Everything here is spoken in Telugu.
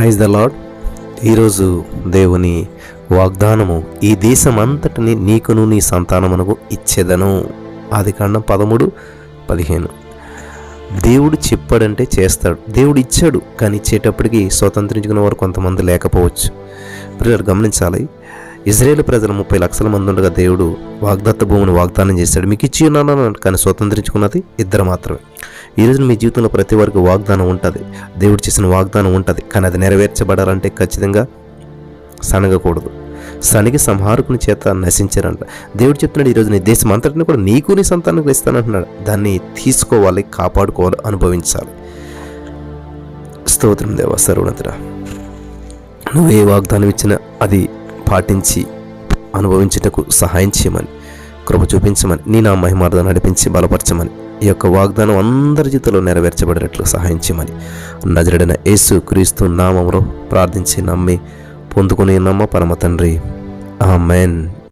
ప్రైజ్ ద లాడ్ ఈరోజు దేవుని వాగ్దానము ఈ దేశమంతటిని నీకును నీ సంతానమునకు ఇచ్చేదను. ఆది కాండం పదమూడు పదిహేను. దేవుడు చెప్పాడంటే చేస్తాడు. దేవుడు ఇచ్చాడు కానీ ఇచ్చేటప్పటికి స్వతంత్రించుకున్న వారు కొంతమంది లేకపోవచ్చు. పిల్లలు గమనించాలి. ఇజ్రాయేల్ ప్రజలు ముప్పై లక్షల మంది ఉండగా దేవుడు వాగ్దత్త భూమిని వాగ్దానం చేశాడు. మీకు ఇచ్చి ఉన్నాను కానీ స్వతంత్రించుకున్నది ఇద్దరు మాత్రమే. ఈరోజు మీ జీవితంలో ప్రతి వారికి వాగ్దానం ఉంటుంది. దేవుడు చేసిన వాగ్దానం ఉంటుంది కానీ అది నెరవేర్చబడాలంటే ఖచ్చితంగా సనగకూడదు సనిగి సంహారకుని చేత నశించారంట. దేవుడు చెప్తున్నాడు ఈరోజు నీ దేశం అంతటిని కూడా నీకు నీ సంతానానికి ఇస్తానంటున్నాడు దాన్ని తీసుకోవాలి కాపాడుకోవాలి అనుభవించాలి. స్తోత్రం దేవ సర్వనతురా నువ్వు ఏ వాగ్దానం ఇచ్చినా అది పాటించి అనుభవించుటకు సహాయం చేయమని కృప చూపించమని నీ నా మహిమార్థం నడిపించి బలపరచమని ఈ యొక్క వాగ్దానం అందరి జీవితంలో నెరవేర్చబడేటట్లు సహాయం చేయమని నజరడిన యేసు క్రీస్తు నామంలో ప్రార్థించి నమ్మి పొందుకుని నమ్మ పరమ తండ్రి. ఆమెన్.